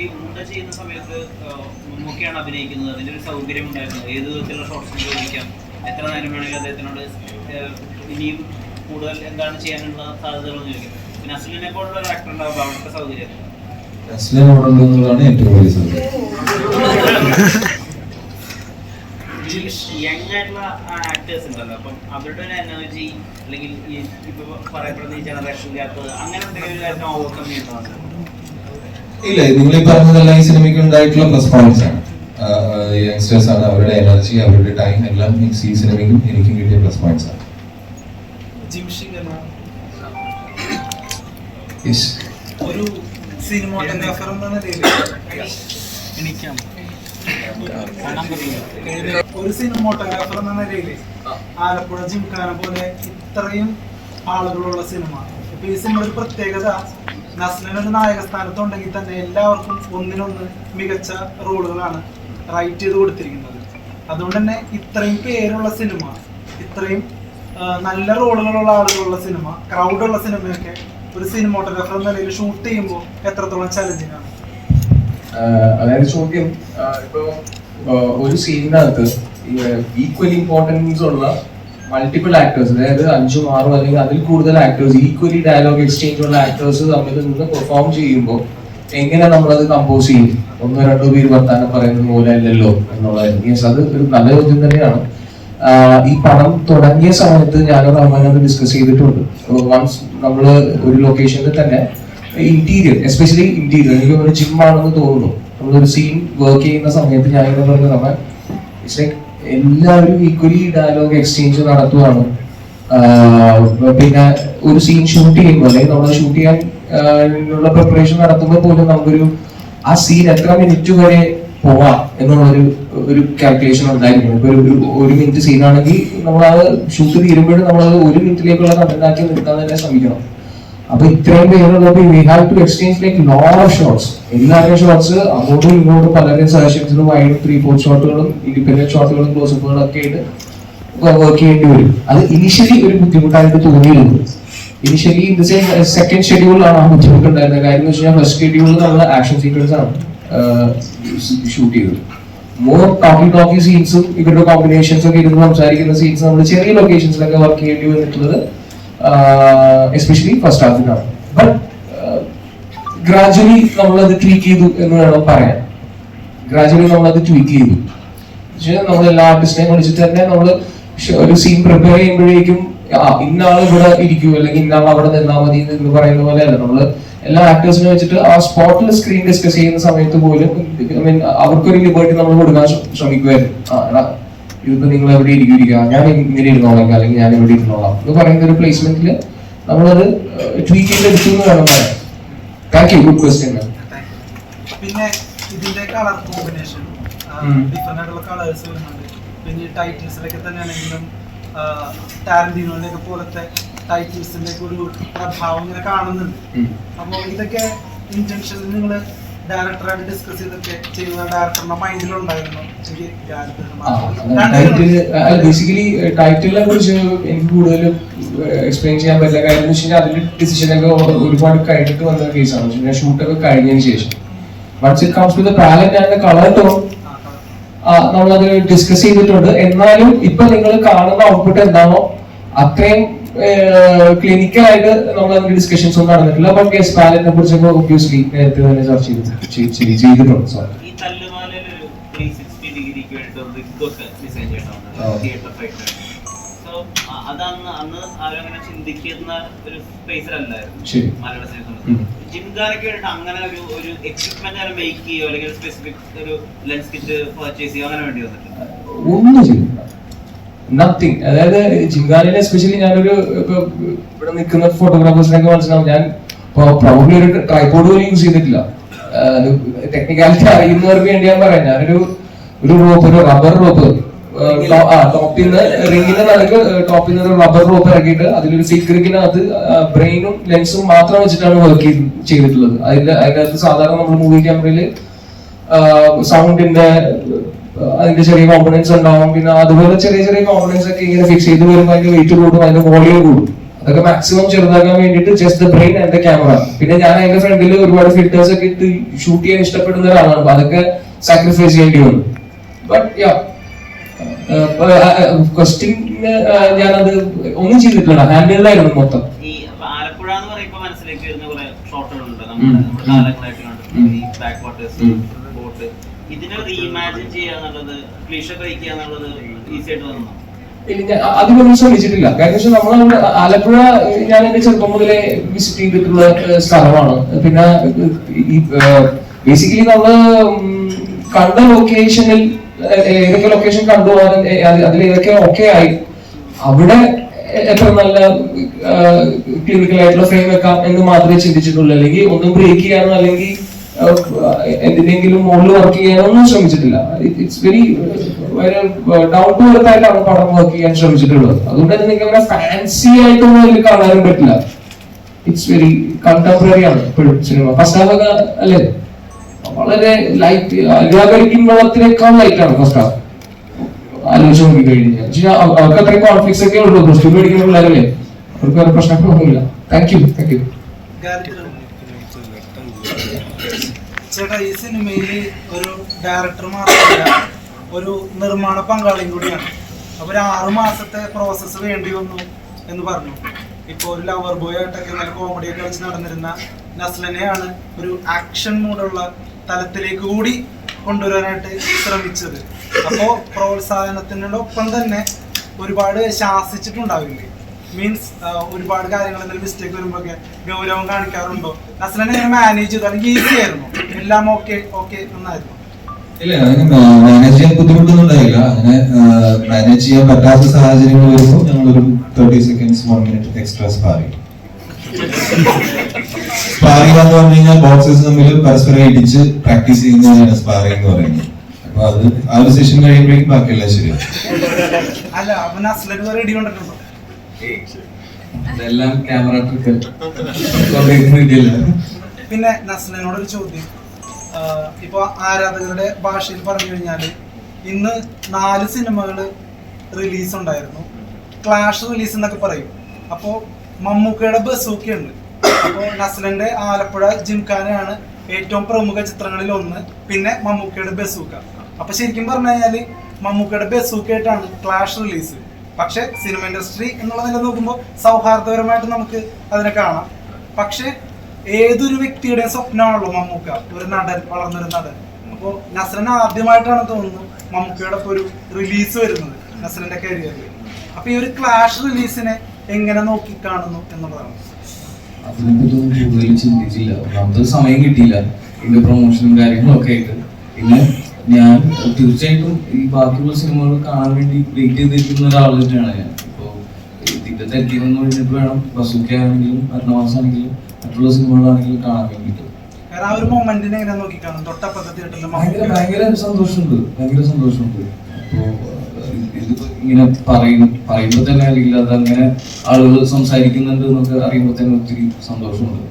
ഈ മുണ്ട ചെയ്യുന്ന സമയത്ത് മമ്മൂക്കയാണ് അഭിനയിക്കുന്നത്. അതിന്റെ ഒരു സൗകര്യം ഉണ്ടായിരുന്നു. ഏത് വിധത്തിലുള്ള ഷോർട്സ് ചോദിക്കാം. എത്ര നേരം വേണമെങ്കിലും അദ്ദേഹത്തിനോട് ഇനിയും കൂടുതൽ എന്താണ് ചെയ്യാനുള്ള സാധ്യതകൾ ചോദിക്കാം. പിന്നെ അസ്ലിനെ പോലുള്ള ഒരു ആക്ടർ ഉണ്ടാവുമ്പോൾ അവിടുത്തെ സൗകര്യം? അസ്ലിനോടുണ്ട് എന്നുള്ളതാണ് ഏറ്റവും വലിയ സൗകര്യം. യങ് ആയിട്ടുള്ള ആക്ടേഴ്സ് ഉണ്ടല്ലോ. അപ്പം അവരുടെ ഒരു എനർജി അല്ലെങ്കിൽ ഈ ഇപ്പൊ പറയപ്പെടുന്ന ഈ ജനറേഷൻ ഗ്യാപ്പ് അങ്ങനെ എന്തെങ്കിലും ഓവർകം ചെയ്യുന്നതാണ് ഇല്ല നിങ്ങൾ ഈ പറഞ്ഞതെല്ലാം ഈ സിനിമയ്ക്ക് ഉണ്ടായിട്ടുള്ള പ്ലസ് പോയിന്റ്സ് ആണ് യങ്സ്റ്റേഴ്സ് ആണ് അവരുടെ എനർജി അവരുടെ ടൈം എല്ലാം മിക്സ് ഈ സിനിമയ്ക്കും എനിക്കും കിട്ടിയ പ്ലസ് പോയിന്റ്സ് ആണ്. ഒരു സിനിമോട്ടോഗ്രാഫർ എന്ന? നിലയിൽ ഒരു സിനിമാറ്റോഗ്രാഫർ എന്ന നിലയിൽ ആലപ്പുഴ ജിംഖാന പോലെ ഇത്രയും ആളുകളുള്ള സിനിമ. ഇപ്പൊ ഈ സിനിമ ഒരു പ്രത്യേകത നസ്ലിൻ ഒരു നായക സ്ഥാനത്തുണ്ടെങ്കിൽ തന്നെ എല്ലാവർക്കും ഒന്നിനൊന്ന് മികച്ച റോളുകളാണ് റൈറ്റ് ചെയ്ത് കൊടുത്തിരിക്കുന്നത്. അതുകൊണ്ട് തന്നെ ഇത്രയും പേരുള്ള സിനിമ ഇത്രയും നല്ല റോളുകളുള്ള ആളുകളുള്ള സിനിമ ക്രൗഡുള്ള സിനിമയൊക്കെ ഒരു സിനിമോട്ടോഗ്രാഫർ എന്ന നിലയിൽ ഷൂട്ട് ചെയ്യുമ്പോൾ എത്രത്തോളം ചലഞ്ചിങ് ആണ്? അതായത് ചോദ്യം ഇപ്പോൾ ഇപ്പൊ ഒരു സീനിനകത്ത് ഈക്വൽ ഇമ്പോർട്ടൻസ് ഉള്ള മൾട്ടിപ്പിൾ ആക്ടേഴ്സ് അതായത് അഞ്ചും ആറും അല്ലെങ്കിൽ അതിൽ കൂടുതൽ ആക്ടേഴ്സ് ഈക്വലി ഡയലോഗ് എക്സ്ചേഞ്ച് ഉള്ള ആക്ടേഴ്സ് തമ്മിൽ നിന്ന് പെർഫോം ചെയ്യുമ്പോൾ എങ്ങനെ നമ്മളത് കമ്പോസ് ചെയ്യും? ഒന്നോ രണ്ടോ പേര് വർത്താനം പറയുന്നത് പോലെ അല്ലല്ലോ എന്നുള്ളതായിരുന്നു യെസ് അത് ഒരു നല്ല ചോദ്യം തന്നെയാണ്. ഈ പടം തുടങ്ങിയ സമയത്ത് ഞാനും റഹ്മാനോട് ഡിസ്കസ് ചെയ്തിട്ടുണ്ട്. വൺസ് നമ്മൾ ഒരു ലൊക്കേഷനിൽ തന്നെ ഇന്റീരിയർ എസ്പെഷ്യലി ഇന്റീരിയർ എനിക്ക് ഒരു ജിം ആണെന്ന് തോന്നുന്നു. നമ്മളൊരു സീൻ വർക്ക് ചെയ്യുന്ന സമയത്ത് ഞാൻ പറഞ്ഞു നമ്മൾ ഇറ്റ്സ് ലൈക്ക് എല്ലാവരും ഈക്വലി ഡയലോഗ് എക്സ്ചേഞ്ച് നടത്തുവാണ്. പിന്നെ ഒരു സീൻ ഷൂട്ട് ചെയ്യുമ്പോൾ അല്ലെങ്കിൽ നമ്മൾ ഷൂട്ട് ചെയ്യാൻ പ്രിപ്പറേഷൻ നടത്തുമ്പോൾ പോലും നമുക്കൊരു ആ സീൻ എത്ര മിനിറ്റ് വരെ പോവാം എന്നുള്ളൊരു ഒരു കാൽക്കുലേഷൻ ഉണ്ടായിരിക്കും. ഇപ്പൊ ഒരു ഒരു- മിനിറ്റ് സീനാണെങ്കിൽ നമ്മൾ അത് ഷൂട്ട് തീരുമ്പോഴും നമ്മൾ ഒരു മിനിറ്റിലേക്കുള്ള കണ്ടന്റ് ആക്കി നിർത്താൻ തന്നെ ശ്രമിക്കണം. അപ്പൊ ഇത്രയും പേരുള്ളപ്പോൾ we have to exchange like lot of shots എല്ലാവരുടെയും ഷോട്ട്സ് അങ്ങോട്ടും ഇങ്ങോട്ടും പലരുടെയും സജഷൻസിലും വൈഡ് ത്രീ ഫോർ ഷോട്ടുകളും ഇൻഡിപെൻഡന്റ് ഷോട്ടുകളും ക്ലോസപ്പുകളും ഒക്കെ ആയിട്ട് വർക്ക് ചെയ്യേണ്ടി വരും. അത് ഇനിഷ്യലി ഒരു ബുദ്ധിമുട്ടായിട്ട് തോന്നിയിരുന്നു. ഇനിഷ്യലി സെയിം സെക്കൻഡ് ഷെഡ്യൂളിലാണ് ആ ബുദ്ധിമുട്ടുണ്ടായിരുന്നത്. കാര്യം എന്ന് വെച്ചാൽ ഫസ്റ്റ് ഷെഡ്യൂളിൽ നമ്മൾ ആക്ഷൻ സീക്വൻസ് ആണ് ഷൂട്ട് ചെയ്തത്. മോർ ടോക്കി ടോക്കി സീൻസും ഇവരുടെ കോമ്പിനേഷൻസ് ഒക്കെ ഇരുന്ന് സംസാരിക്കുന്ന സീൻസ് നമ്മൾ ചെറിയ ലൊക്കേഷൻസിലൊക്കെ വർക്ക് ചെയ്യേണ്ടി വന്നിട്ടുള്ളത് എസ്പെഷ്യലി ഫസ്റ്റ് ഹാഫിനാണ് ബട്ട് ഗ്രാജുവലി നമ്മളത് ട്വീക്ക് ചെയ്തു എന്ന് വേണം പറയാൻ. ഗ്രാജുവലി നമ്മളത് ട്വീക്ക് ചെയ്തു. നമ്മൾ എല്ലാ ആർട്ടിസ്റ്റിനെയും വിളിച്ചിട്ട് തന്നെ നമ്മൾ ഒരു സീൻ പ്രിപ്പയർ ചെയ്യുമ്പോഴേക്കും ആ ഇന്ന ആൾ ഇവിടെ ഇരിക്കൂ അല്ലെങ്കിൽ ഇന്നാൾ അവിടെ നിന്നാൽ മതി എന്ന് പറയുന്ന പോലെ അല്ല നമ്മൾ എല്ലാ ആക്ടേഴ്സിനെ വെച്ചിട്ട് ആ സ്പോട്ടിൽ സ്ക്രീൻ ഡിസ്കസ് ചെയ്യുന്ന സമയത്ത് പോലും ഐ മീൻ അവർക്കൊരു ലിബർട്ടി നമ്മൾ കൊടുക്കാൻ ശ്ര- ശ്രമിക്കുമായിരുന്നു ഇതിപ്പോ നിങ്ങൾ എവിടെ ഇരിക്കുക ഞാൻ ഇങ്ങനെ ഇരുന്നോളാം അല്ലെങ്കിൽ ഞാൻ ഇവിടെ ഇരുന്നോളാം. എന്ന് പറയുന്ന ഒരു പ്ലേസ്മെന്റിൽ നമ്മളത് ട്വീറ്റ് ചെയ്ത് എടുത്തു എന്ന് വേണം പറയാൻ. താങ്ക് യു ഗുഡ് ക്വസ്റ്റ്യൻ പിന്നെ ഇതിന്റെ കളർ കോമ്പിനേഷൻ. ഡിഫറെന്റ് ആയിട്ടുള്ള കളേഴ്സ് വരുന്നുണ്ട്. പിന്നെ ഈ ടൈറ്റിൽസിലൊക്കെ തന്നെ ആണെങ്കിലും ടാരന്റീനോന്റെ പോലത്തെ ടൈറ്റിൽസിന്റെ ഒരു പ്രഭാവം ഇങ്ങനെ കാണുന്നുണ്ട്. അപ്പോൾ ഇതൊക്കെ ഇന്റൻഷൻ നിങ്ങൾ ഡയറക്ടറായിട്ട് ഡിസ്കസ് ചെയ്തൊക്കെ ചെയ്യുന്ന ഡയറക്ടറുടെ മൈൻഡിലുണ്ടായിരുന്നു ബേസിക്കലി ടൈറ്റിലിനെ കുറിച്ച് എനിക്ക് കൂടുതലും എക്സ്പ്ലെയിൻ ചെയ്യാൻ പറ്റില്ല. കാര്യം എന്ന് വെച്ചാൽ അതിന്റെ ഡിസിഷൻ ഒക്കെ ഒരുപാട് കഴിഞ്ഞിട്ട് വന്ന കേസാണ് ഞാൻ ഷൂട്ടൊക്കെ കഴിഞ്ഞതിന് ശേഷം. Once it comes with palette and colour tone നമ്മളത് ഡിസ്കസ് ചെയ്തിട്ടുണ്ട്. എന്നാലും ഇപ്പൊ നിങ്ങൾ കാണുന്ന ഔട്ട്പുട്ട് എന്താണോ അത്രയും ക്ലിനിക്കലായിട്ട് നമ്മൾ അതിന്റെ ഡിസ്കഷൻസ് ഒന്നും നടന്നിട്ടില്ല. ബട്ട് യെസ് പാലറ്റിനെ കുറിച്ചൊക്കെ ഒബ്വിയസ്ലി നേരത്തെ തന്നെ ചർച്ച ചെയ്ത് ചെയ്- ചെയ്- ചെയ്തിട്ടുണ്ട് സോറി ഈ തല്ലുമാലയിൽ ഒരു ത്രീ ഡിഗ്രിക്ക് വേണ്ടി ഒരു റിഗൊക്കെ ഡിസൈൻ ആ. ചെയ്യണമെന്ന് തിയേറ്റർ ഫൈറ്റ് സോ അതന്ന് അന്ന് അങ്ങനെ ചിന്തിക്കുന്ന ഒരു സ്പേസിലല്ലായിരുന്നു ശരി. മലയാള സിനിമ ഉം. ജിംഖാനൊക്കെ വേണ്ടിട്ട് അങ്ങനെ ഒരു ഒരു അങ്ങനെ മേക്ക് ചെയ്യോ? അല്ലെങ്കിൽ സ്പെസിഫിക് ഒരു ലെൻസ് കിറ്റ് പർച്ചേസ് ചെയ്യോ? അങ്ങനെ വേണ്ടി വന്നിട്ടുണ്ട്? ഒന്നും ചെയ്തില്ല നത്തിങ് അതായത് ജിംഗാനിൽ എസ്പെഷ്യലി ഞാനൊരു ഇവിടെ നിൽക്കുന്ന ഫോട്ടോഗ്രാഫേഴ്സിനൊക്കെ മനസ്സിലാവും ഞാൻ പ്രോബ്ലി ഒരു ട്രൈപോഡ് പോലും യൂസ് ചെയ്തിട്ടില്ല. ടെക്നിക്കാലിറ്റി അറിയുന്നവർക്ക് വേണ്ടി ഞാൻ പറയാം. ഞാനൊരു ഒരു റോപ്പ് ഒരു റബ്ബർ റോപ്പ് ടോപ്പിൽ നിന്ന് റിങ്ങിന്റെ നിലയ്ക്ക് ടോപ്പിൽ നിന്ന് റബ്ബർ റോപ്പ് ഇറക്കിയിട്ട് അതിലൊരു സീക്രിക്കിനകത്ത് ബ്രെയിനും ലെൻസും മാത്രം വെച്ചിട്ടാണ് വർക്ക് ചെയ്തിട്ടുള്ളത്. അതിന്റെ അതിനകത്ത് സാധാരണ നമ്മൾ മൂവി ക്യാമറയിൽ സൗണ്ടിന്റെ അതിന്റെ ചെറിയ കോമ്പണൻസ് ഉണ്ടാവും. പിന്നെ അതുപോലെ ചെറിയ ചെറിയ കോമ്പണൻസ് ഒക്കെ ഇങ്ങനെ ഫിക്സ് ചെയ്ത് വരുമ്പോൾ അതിന്റെ വെയിറ്റ് കൂടും അതിന്റെ വോളിയം കൂടും. അതൊക്കെ മാക്സിമം ചെറുതാക്കാൻ വേണ്ടിട്ട് just the brain and the camera പിന്നെ ഞാൻ അതിന്റെ ഫ്രണ്ടിൽ ഒരുപാട് ഫിൽറ്റേഴ്സ് ഒക്കെ ഇട്ട് ഷൂട്ട് ചെയ്യാൻ ഇഷ്ടപ്പെടുന്ന ഒരാളാണ്. അപ്പൊ അതൊക്കെ സാക്രിഫൈസ് ചെയ്യേണ്ടി വന്നു. ബട്ട് യാ ക്വസ്റ്റ്യൻ ഞാനത് ഒന്നും ചെയ്തിട്ടില്ല. ഹാൻഡിലായിരുന്നു മൊത്തം. ആലപ്പുഴ എന്ന് പറയുമ്പോൾ മനസ്സിലേക്ക് വരുന്ന കുറെ ഷോട്ടുകളുണ്ട് നമ്മുടെ ബാക്ക് വാട്ടേഴ്സ് ഇല്ല, ശ്രമിച്ചിട്ടില്ല. കാരണം വെച്ചാൽ നമ്മളവിടെ ആലപ്പുഴ ഞാൻ എന്റെ ചെറുപ്പം മുതലേ വിസിറ്റ് ചെയ്തിട്ടുള്ള സ്ഥലമാണ്. പിന്നെ ഈ ബേസിക്കലി നമ്മൾ കണ്ട ലൊക്കേഷനിൽ ഏതൊക്കെ ലൊക്കേഷൻ കണ്ടു അതിൽ ഏതൊക്കെ ഓക്കെ ആയി. അവിടെ എത്ര നല്ല ക്ലിനിക്കൽ ആയിട്ടുള്ള ഫ്രെയിം വെക്കാം എന്ന് മാത്രമേ ചിന്തിച്ചിട്ടുള്ളൂ. അല്ലെങ്കിൽ ഒന്നും ബ്രേക്ക് ചെയ്യാനോ അല്ലെങ്കിൽ എന്തിനെങ്കിലും മുകളിൽ വർക്ക് ചെയ്യാനൊന്നും ശ്രമിച്ചിട്ടില്ല. It's very down to earth പടം വർക്ക് ചെയ്യാൻ ശ്രമിച്ചിട്ടുള്ളത്. അതുകൊണ്ട് തന്നെ നിങ്ങൾക്ക് അങ്ങനെ ഫാൻസി ആയിട്ടൊന്നും അതിൽ കാണാനും പറ്റില്ല. ഇറ്റ്സ് വെരി കണ്ടംപററി ആണ് ഇപ്പോഴും സിനിമ ഫസ്റ്റ് ഹാഫ് അല്ലേ? വളരെ ലൈറ്റ് അനുരാഗരിക്കും വെള്ളത്തിനേക്കാൾ ലൈറ്റ് ആണ് ഫസ്റ്റ് ഹാഫ് ആലോചിച്ച് നോക്കി കഴിഞ്ഞാൽ. അവർക്ക് അത്രയും കോൺഫ്ലിക്ട്സ് ഒക്കെ ഉള്ളൂ. പ്ലസ് ടു പിള്ളേരല്ലേ? അവർക്ക് വേറെ പ്രശ്നങ്ങളൊന്നുമില്ല താങ്ക് യു താങ്ക് യു ചേട്ടാ ഈ സിനിമയിൽ ഒരു ഡയറക്ടർ മാത്രമല്ല ഒരു നിർമ്മാണ പങ്കാളിയും കൂടിയാണ്. അപ്പൊ ഒരു ആറു മാസത്തെ പ്രോസസ്സ് വേണ്ടി വന്നു എന്ന് പറഞ്ഞു. ഇപ്പോൾ ഒരു ലവർ ബോയ് ആയിട്ടൊക്കെ നല്ല കോമഡി ഒക്കെ കളിച്ച് നടന്നിരുന്ന നസ്ലനെയാണ് ഒരു ആക്ഷൻ മൂഡുള്ള തലത്തിലേക്ക് കൂടി കൊണ്ടുവരാനായിട്ട് ശ്രമിച്ചത്. അപ്പോൾ പ്രോത്സാഹനത്തിനോടൊപ്പം തന്നെ ഒരുപാട് ശാസിച്ചിട്ടുണ്ടാവില്ലേ? മീൻസ് ഒരുപാട് കാര്യങ്ങൾ എന്തെങ്കിലും മിസ്റ്റേക്ക് വരുമ്പോഴൊക്കെ ഗൗരവം കാണിക്കാറുണ്ടോ? നസ്ലനെ മാനേജ് ചെയ്തു? ഈസി ആയിരുന്നു? എല്ലാം ഓക്കെ ഓക്കെ നന്നായിരുന്നു. ഇല്ല അങ്ങനെ മാനേജ് ചെയ്യാൻ ബുദ്ധിമുട്ടൊന്നും ഉണ്ടായില്ല അങ്ങനെ മാനേജ് ചെയ്യാൻ പറ്റാത്ത സാഹചര്യങ്ങൾ വരുമ്പോൾ ഞങ്ങളൊരു thirty seconds one minute extra sparring sparring എന്ന് പറഞ്ഞു കഴിഞ്ഞാൽ ബോക്സസ് തമ്മിൽ പരസ്പരം ഇടിച്ച് പ്രാക്ടീസ് ചെയ്യുന്നതാണ് സ്പാറിംഗ് എന്ന് പറയുന്നത്. അപ്പൊ അത് ആ ഒരു സെഷൻ കഴിയുമ്പോഴേക്കും ബാക്കിയല്ല ശരിയാണ് അല്ല അപ്പൊ നസ്ലന് വേറെ ഇടി കൊണ്ടിട്ടുണ്ടോ. ഇതെല്ലാം ക്യാമറ പിന്നെ നസ്ലിനോട് ഒരു ചോദ്യം. ആഹ് ഇപ്പൊ ആരാധകരുടെ ഭാഷയിൽ പറഞ്ഞു കഴിഞ്ഞാൽ ഇന്ന് നാല് സിനിമകൾ റിലീസ് ഉണ്ടായിരുന്നു ക്ലാഷ് റിലീസ് എന്നൊക്കെ പറയും. അപ്പോൾ മമ്മൂക്കയുടെ ബസൂക്ക ഉണ്ട്. അപ്പോൾ നസ്ലന്റെ ആലപ്പുഴ ജിംഖാനയാണ് ഏറ്റവും പ്രമുഖ ചിത്രങ്ങളിൽ ഒന്ന് പിന്നെ മമ്മൂക്കയുടെ ബസൂക്ക. അപ്പൊ ശരിക്കും പറഞ്ഞു കഴിഞ്ഞാൽ മമ്മൂക്കയുടെ ബസൂക്കായിട്ടാണ് ക്ലാഷ് റിലീസ് പക്ഷെ സിനിമ ഇൻഡസ്ട്രി എന്നുള്ള നില നോക്കുമ്പോൾ സൗഹാർദ്ദപരമായിട്ട് നമുക്ക് അതിനെ കാണാം. പക്ഷെ ഏതൊരു വ്യക്തിയുടെ സ്വപ്നമാണല്ലോ മമ്മൂക്ക? ഒരു നടൻ വളർന്നൊരു നടൻ. അപ്പോൾ നസ്രൻ ആദ്യമായിട്ടാണ് തോന്നുന്നു മമ്മൂക്കയുടെ ഒരു റിലീസ് വരുന്നത് നസ്രന്റെ കരിയറിൽ അപ്പൊ ഈ ഒരു ക്ലാഷ് റിലീസിനെ എങ്ങനെ നോക്കി കാണുന്നു എന്നുള്ളതാണ്. ചിന്തിച്ചില്ല. ഒന്നാമത് സമയം കിട്ടിയില്ല. ഇതിന്റെ പ്രൊമോഷനും കാര്യങ്ങളൊക്കെ ആയിട്ട്. പിന്നെ ഞാൻ തീർച്ചയായിട്ടും ഈ ബാക്കിയുള്ള സിനിമകൾ കാണാൻ വേണ്ടി വെയിറ്റ് ചെയ്തിരിക്കുന്ന ഒരാൾ ഞാൻ. ഇപ്പോൾ ഇതിന്റെ തെറ്റിയെന്ന് പറഞ്ഞിട്ട് വേണം. ബസൂക്ക ആണെങ്കിലും അരുണവാസാണെങ്കിലും മറ്റുള്ള സിനിമകളാണെങ്കിൽ കാണാൻ വേണ്ടിയിട്ട് ഭയങ്കര സന്തോഷമുണ്ട്. ഭയങ്കര സന്തോഷമുണ്ട്. അപ്പോൾ ഇങ്ങനെ പറയും പറയുമ്പോൾ തന്നെ അറിയില്ല. അതങ്ങനെ ആളുകൾ സംസാരിക്കുന്നുണ്ട് എന്നൊക്കെ അറിയുമ്പോൾ തന്നെ ഒത്തിരി സന്തോഷമുണ്ട്.